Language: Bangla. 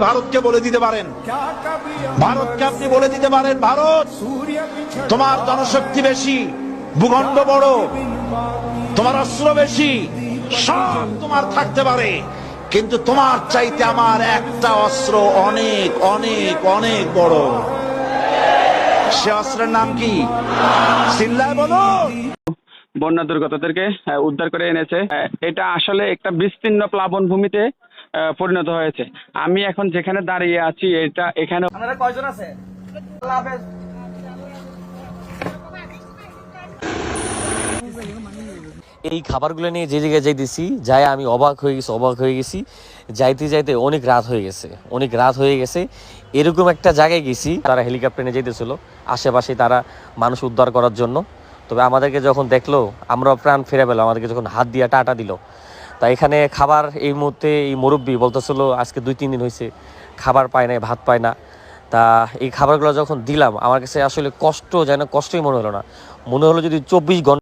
ভারতকে বলে দিতে পারেন। ভারতকে আপনি বলে দিতে পারেন, ভারত। তোমার জনশক্তি বেশি, ভূখণ্ড বড়, তোমার অস্ত্র বেশি, সব তোমার থাকতে পারে। কিন্তু তোমার চাইতে আমার একটা অস্ত্র অনেক অনেক অনেক বড়। সে অস্ত্রের নাম কি? চিল্লায় বলো। বন্যা দুর্গতদেরকে উদ্ধার করে এনেছে। এটা আসলে একটা বিস্তীর্ণ প্লাবন ভূমিতে পরিণত হয়েছে। আমি এখন যেখানে দাঁড়িয়ে আছি এটা এখানে আপনারা কয়জন আছে? আল্লাহ হাফেজ এই খাবারগুলো নিয়ে যে জায়গায় যাইতেছি যাই আমি অবাক হয়ে গেছি অবাক হয়ে গেছি। যাইতে যাইতে অনেক রাত হয়ে গেছে অনেক রাত হয়ে গেছে। এরকম একটা জায়গায় গেছি তারা হেলিকপ্টারে যেতেছিল আশেপাশে তারা মানুষ উদ্ধার করার জন্য। তবে আমাদেরকে যখন দেখল আমরা প্রাণ ফিরে পেলাম আমাদেরকে যখন হাত দিয়ে টাটা দিল তা এখানে খাবার এই মুহূর্তে এই মুরব্বী বলতেছিল, আজকে দুই, তিন দিন হয়েছে খাবার পায় না ভাত পায় না। তা এই খাবারগুলো যখন দিলাম, আমার কাছে আসলে কষ্ট, যেন কষ্টই মনে হলো না। মনে হলো যদি চব্বিশ ঘণ্টা